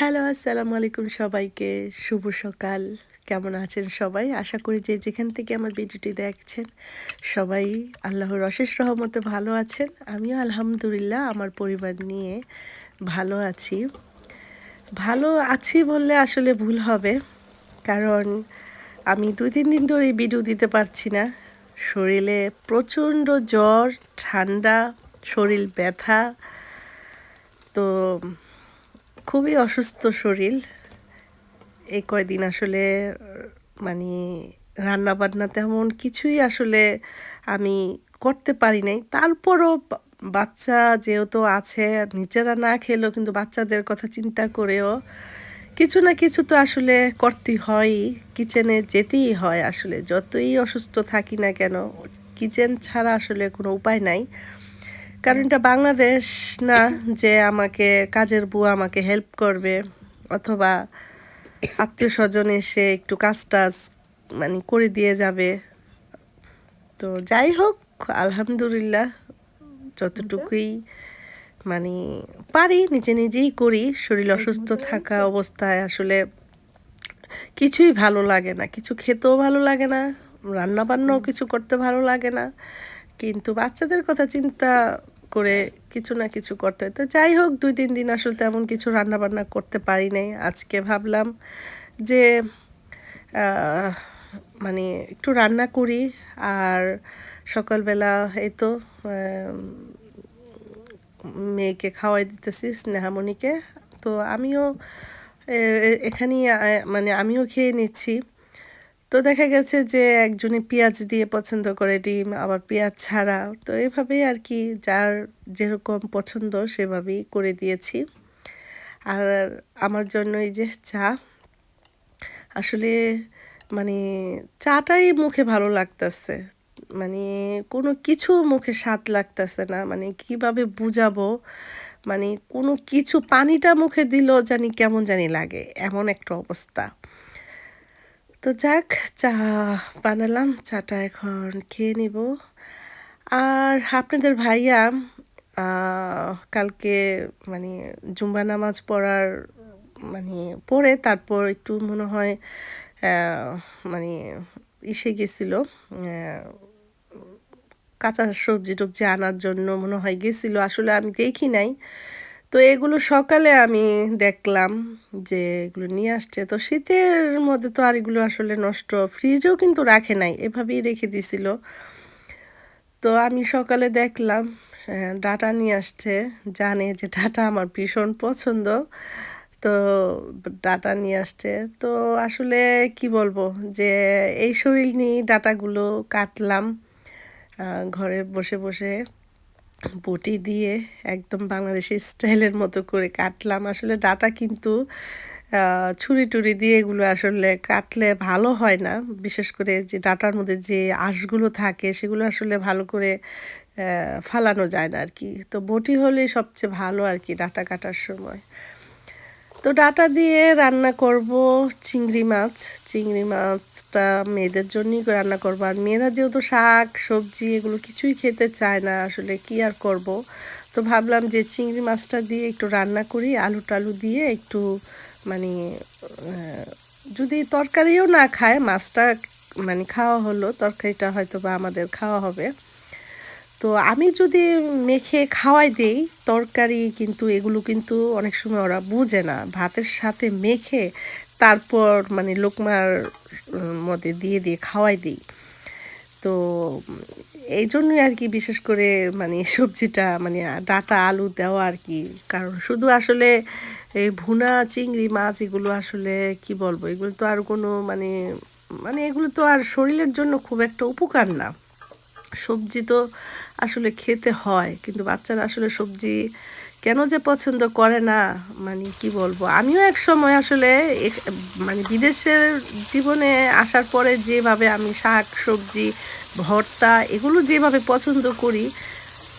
Hello, আসসালামু আলাইকুম সবাইকে। শুভ সকাল। কেমন আছেন সবাই? আশা করি যে যেখান থেকে আমার ভিডিওটি দেখছেন, সবাই আল্লাহর অশেষ রহমতে ভালো আছেন। আমিও আলহামদুলিল্লাহ, আমার পরিবার নিয়ে ভালো আছি। ভালো আছি বললে আসলে ভুল হবে, কারণ আমি দুই, তিন দিন ধরে ভিডিও দিতে পারছি না। শরীরে প্রচণ্ড জ্বর, ঠান্ডা, শরীর ব্যথা। তো খুবই অসুস্থ শরীর। এই কয়দিন আসলে মানে রান্না বান্না তেমন কিছুই আসলে আমি করতে পারি নাই। তারপরও বাচ্চা যেহেতু আছে, নিজেরা না খেলেও কিন্তু বাচ্চাদের কথা চিন্তা করেও কিছু না কিছু তো আসলে করতেই হয়। কিচেনে যেতেই হয় আসলে, যতই অসুস্থ থাকি না কেন, কিচেন ছাড়া আসলে কোনো উপায় নাই। কারণ এটা বাংলাদেশ না যে আমাকে, কাজের বুয়া আমাকে হেল্প করবে, অথবা আত্মীয় স্বজন এসে একটু কাজ টাজ মানে করে দিয়ে যাবে। তো যাই হোক, আলহামদুলিল্লাহ যতটুকুই মানে পারি, নিজে নিজেই করি। শরীর অসুস্থ থাকা অবস্থায় আসলে কিছুই ভালো লাগে না। কিছু খেতেও ভালো লাগে না রান্না বান্নাও কিছু করতে ভালো লাগে না। কিন্তু বাচ্চাদের কথা চিন্তা করে কিছু না কিছু করতে হয়। তো যাই হোক, দুই, তিন দিন আসলে তেমন কিছু রান্না বান্না করতে পারি নাই। আজকে ভাবলাম যে মানে একটু রান্না করি। আর সকালবেলা এই তো মেয়েকে খাওয়াই দিতেছি স্নেহামণিকে। তো আমিও এখানেই মানে আমিও খেয়ে নিচ্ছি। তো দেখা গেছে যে একজনে পেঁয়াজ দিয়ে পছন্দ করে ডিম, আবার পেঁয়াজ ছাড়া। তো এভাবেই আর কি যার যেরকম পছন্দ সেভাবেই করে দিয়েছি। আর আমার জন্য এই যে চা, আসলে মানে চাটাই মুখে ভালো লাগতেছে। মানে কোনো কিছু মুখে স্বাদ লাগতেছে না। মানে কীভাবে বুঝাবো? মানে কোনো কিছু পানিটা মুখে দিল জানি কেমন জানি লাগে। এমন একটা অবস্থা। তো যাক, চা বানালাম, চাটা এখন খেয়ে নিব। আর আপনাদের ভাইয়া কালকে মানে জুম্বা নামাজ পড়ার মানে পড়ে তারপর একটু মনে হয় মানে ইসে গেছিল কাঁচা সবজি টবজি আনার জন্য মনে হয় গেছিল। আসলে আমি দেখি নাই। তো এগুলো সকালে আমি দেখলাম যে এগুলো নিয়ে আসছে। তো শীতের মধ্যে তো আর এগুলো আসলে নষ্ট। ফ্রিজেও কিন্তু রাখে নাই, এভাবেই রেখে দিছিল। তো আমি সকালে দেখলাম ডাটা নিয়ে আসছে, জানে যে ডাটা আমার ভীষণ পছন্দ। তো ডাটা নিয়ে আসছে। তো আসলে কি বলব যে এই শরীর নিয়ে ডাটাগুলো কাটলাম ঘরে বসে বসে। বটি দিয়ে একদম বাংলাদেশি স্টাইলের মতো করে কাটলাম। আসলে ডাটা কিন্তু ছুরি টুরি দিয়ে এগুলো আসলে কাটলে ভালো হয় না। বিশেষ করে যে ডাটার মধ্যে যে আঁশগুলো থাকে, সেগুলো আসলে ভালো করে ফালানো যায় না আর কি তো বটি হলে সবচেয়ে ভালো আর কি ডাটা কাটার সময়। তো ডাটা দিয়ে রান্না করব চিংড়ি মাছ। চিংড়ি মাছটা মেয়েদের জন্যই রান্না করব। আর মেয়েরা যেহেতু শাক, সবজি এগুলো কিছুই খেতে চায় না, আসলে কি আর করব? তো ভাবলাম যে চিংড়ি মাছটা দিয়ে একটু রান্না করি, আলু টালু দিয়ে একটু মানে যদি তরকারিও না খায়, মাছটা মানে খাওয়া হলো, তরকারিটা হয়তো বা আমাদের খাওয়া হবে। তো আমি যদি মেখে খাওয়াই দেই, তরকারি কিন্তু এগুলো কিন্তু অনেক সময় ওরা বুঝে না। ভাতের সাথে মেখে তারপর মানে লোকমার মধ্যে দিয়ে দিয়ে খাওয়াই দিই। তো, এই জন্যই আর কি বিশেষ করে মানে সবজিটা মানে ডাটা আলু দেওয়া আর কি। কারণ শুধু আসলে এই ভুনা, চিংড়ি, মাছ এগুলো আসলে কি বলব? এগুলো তো আর কোনো মানে মানে এগুলো তো আর শরীরের জন্য খুব একটা উপকার না। সবজি তো আসলে খেতে হয়, কিন্তু বাচ্চারা আসলে সবজি কেন যে পছন্দ করে না? মানে কি বলব? আমিও এক সময় আসলে মানে বিদেশের জীবনে আসার পরে যেভাবে আমি শাক, সবজি, ভর্তা এগুলো যেভাবে পছন্দ করি,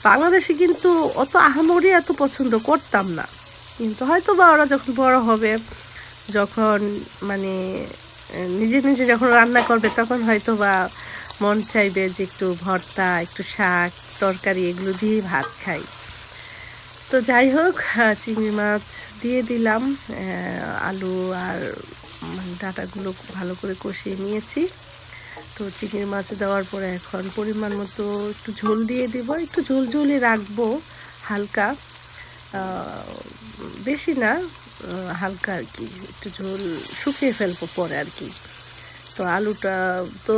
বাংলাদেশে কিন্তু অত আহামরি এত পছন্দ করতাম না। কিন্তু হয়তো বা ওরা যখন বড় হবে, যখন মানে নিজে নিজে যখন রান্না করবে তখন হয়তো বা মন চাইবে যে একটু ভর্তা, একটু শাক, তরকারি এগুলো দিয়ে ভাত খাই। তো যাই হোক চিংড়ি মাছ দিয়ে দিলাম আলু আর মানে ডাটাগুলো ভালো করে কষিয়ে নিয়েছি। তো চিংড়ি মাছ দেওয়ার পরে এখন পরিমাণ মতো একটু ঝোল দিয়ে দিব। একটু ঝোল ঝোলই রাখব, হালকা। বেশি না হালকা আর কি। একটু ঝোল শুকিয়ে ফেলব পরে আর কি। তো আলুটা তো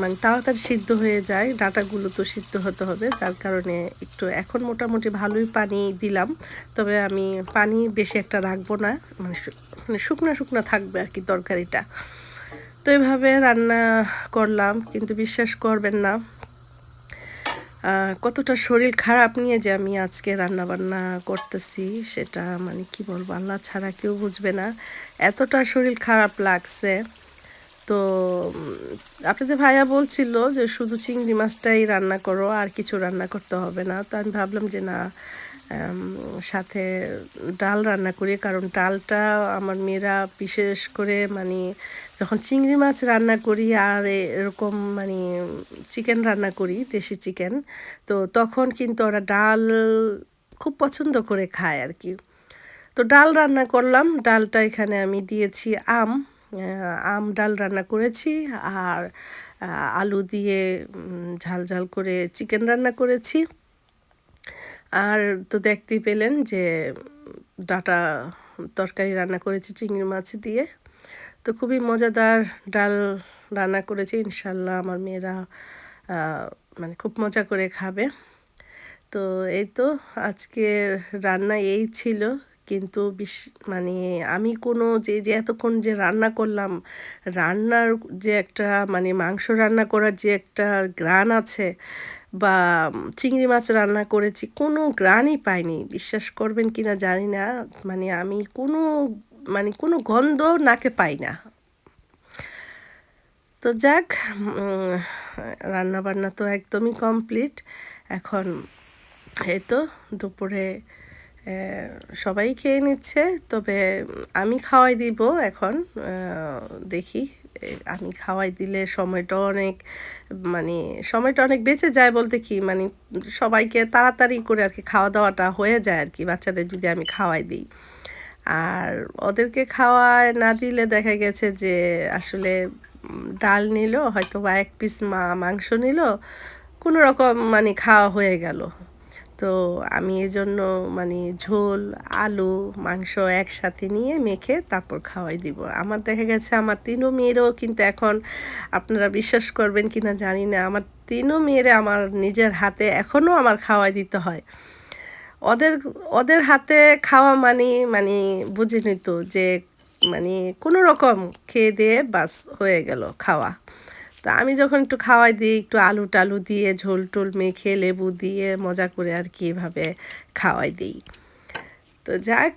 মানে তাড়াতাড়ি সিদ্ধ হয়ে যায়, ডাঁটাগুলো তো সিদ্ধ হতে হবে, যার কারণে একটু এখন মোটামুটি ভালোই পানি দিলাম। তবে আমি পানি বেশি একটা রাখব না মানে মানে শুকনো শুকনো থাকবে আর কি তরকারিটা। তো এভাবে রান্না করলাম, কিন্তু বিশ্বাস করবেন না কতটা শরীর খারাপ নিয়ে যে আমি আজকে রান্না বান্না করতেছি, সেটা মানে কি বলব, আল্লাহ ছাড়া কেউ বুঝবে না। এতটা শরীর খারাপ লাগছে। তো আপনাদের ভাইয়া বলছিল যে শুধু চিংড়ি মাছটাই রান্না করো, আর কিছু রান্না করতে হবে না। তো আমি ভাবলাম যে না সাথে ডাল রান্না করি, কারণ ডালটা আমার মেয়েরা বিশেষ করে মানে যখন চিংড়ি মাছ রান্না করি আর এরকম মানে চিকেন রান্না করি, দেশি চিকেন, তো তখন কিন্তু ওরা ডাল খুব পছন্দ করে খায় আর কি। তো ডাল রান্না করলাম, ডালটা এখানে আমি দিয়েছি আম। আম ডাল রান্না করেছি আর আলু দিয়ে ঝাল ঝাল করে চিকেন রান্না করেছি। আর তো দেখতেই পেলেন যে, ডাটা তরকারি রান্না করেছি চিংড়ি মাছ দিয়ে। তো খুবই মজাদার ডাল রান্না করেছি ইনশাল্লাহ আমার মেয়েরা মানে খুব মজা করে খাবে। তো এই তো আজকের রান্না এই ছিল। কিন্তু বিশ মানে আমি কোনো যে যে এতক্ষণ যে রান্না করলাম, রান্নার যে একটা মানে মাংস রান্না করার যে একটা গ্রান আছে বা চিংড়ি মাছ রান্না করেছি, কোনো গ্রানই পাইনি। বিশ্বাস করবেন কি না জানি না মানে আমি কোনো মানে কোনো গন্ধ নাকে পাই না। তো যাক রান্না বান্না তো একদমই কমপ্লিট। এখন এই তো দুপুরে সবাই খেয়ে নিচ্ছে, তবে আমি খাওয়াই দিব এখন দেখি আমি খাওয়াই দিলে সময়টা অনেক মানে সময়টা অনেক বেঁচে যায় বলতে কি মানে সবাইকে তাড়াতাড়ি করে আর কি খাওয়া দাওয়াটা হয়ে যায় আর কি, বাচ্চাদের যদি আমি খাওয়াই দিই। আর ওদেরকে খাওয়ায় না দিলে দেখা গেছে যে আসলে ডাল নিল হয়তো বা এক পিস মা, মাংস নিল, কোনো রকম মানে খাওয়া হয়ে গেল। তো আমি এই জন্য মানে ঝোল, আলু, মাংস একসাথে নিয়ে মেখে তারপর খাওয়াই দিব। আমার দেখা গেছে আমার তিনও মেয়েরও কিন্তু এখন আপনারা বিশ্বাস করবেন কি না জানি না, আমার তিনও মেয়েরে আমার নিজের হাতে এখনও আমার খাওয়াই দিতে হয়। ওদের ওদের হাতে খাওয়া মানে মানে বুঝে নিত যে মানে কোনো রকম খেয়ে দিয়ে বাস হয়ে গেল খাওয়া। তো আমি যখন একটু খাওয়াই দিই, একটু আলু টালু দিয়ে, ঝোল টোল মেখে, লেবু দিয়ে মজা করে আর কি এভাবে খাওয়াই দিই। তো যাক,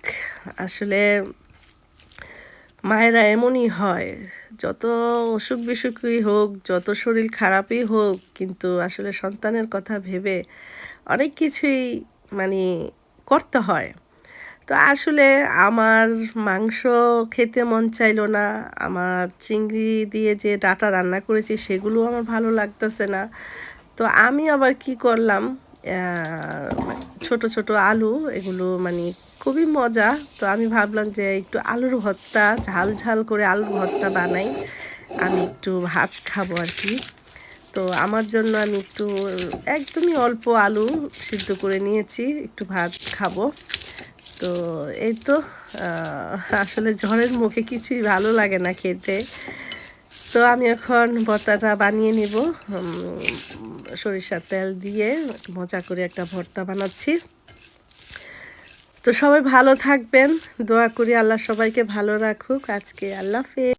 আসলে মায়েরা এমনই হয়, যত অসুখ বিসুখই হোক, যত শরীর খারাপই হোক, কিন্তু আসলে সন্তানের কথা ভেবে অনেক কিছুই মানে করতে হয়। তো আসলে আমার মাংস খেতে মন চাইলো না। আমার চিংড়ি দিয়ে যে ডাটা রান্না করেছি সেগুলো আমার ভালো লাগতেছে না। তো আমি আবার কি করলাম ছোট ছোট আলু, এগুলো মানে খুবই মজা। তো আমি ভাবলাম যে একটু আলুর ভর্তা, ঝাল ঝাল করে আলুর ভর্তা বানাই। আমি একটু ভাত খাব আর কি। তো আমার জন্য আমি একটু, একদমই অল্প আলু সিদ্ধ করে নিয়েছি, একটু ভাত খাব। তো এই তো আসলে ঝড়ের মুখে কিছুই ভালো লাগে না খেতে। তো আমি এখন ভর্তাটা বানিয়ে নিব সরিষার তেল দিয়ে মজা করে একটা ভর্তা বানাচ্ছি। তো সবাই ভালো থাকবেন, দোয়া করি আল্লাহ সবাইকে ভালো রাখুক। আজকে আল্লাহ হাফেজ।